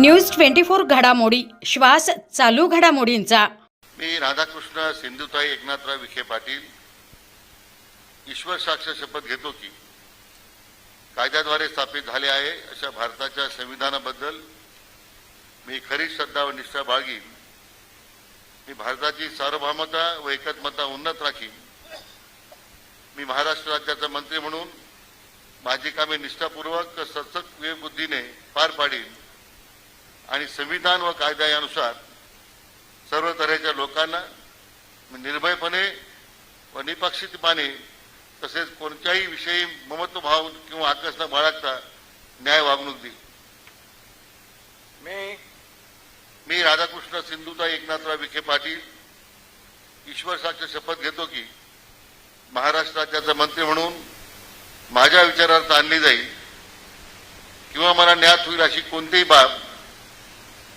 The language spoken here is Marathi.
न्यूज ट्वेंटी फोर घडामोडी. श्वास चालू घडामोडींचा. मी राधाकृष्ण सिंधुताई एकनाथराव विखे पाटील ईश्वर साक्ष शपथ घेतो की कायद्याद्वारे स्थापित झाले आहे अशा भारताच्या संविधानाबद्दल मी खरी श्रद्धा व निष्ठा बाळगीन. मी भारताची सार्वभौमता व एकत्मता उन्नत राखीन. मी महाराष्ट्र राज्याचा मंत्री म्हणून माझी कामे निष्ठापूर्वक सतत विवेकबुद्धीने पार पाडीन. आणि संविधान व कायद्यानुसार सर्व तऱ्हेच्या लोकांना निर्भयपणे व निपक्षितपणे तसेच कोणत्याही विषयी ममत्वभाव किंवा आकर्ष न बाळगता न्याय वागणूक देईल. मी मी राधाकृष्ण सिंधुताई एकनाथराव विखे पाटील ईश्वर साक्ष शपथ घेतो की महाराष्ट्र राज्याचा मंत्री म्हणून माझ्या विचारार्थ आणली जाईल किंवा मला ज्ञात होईल अशी कोणतीही बाब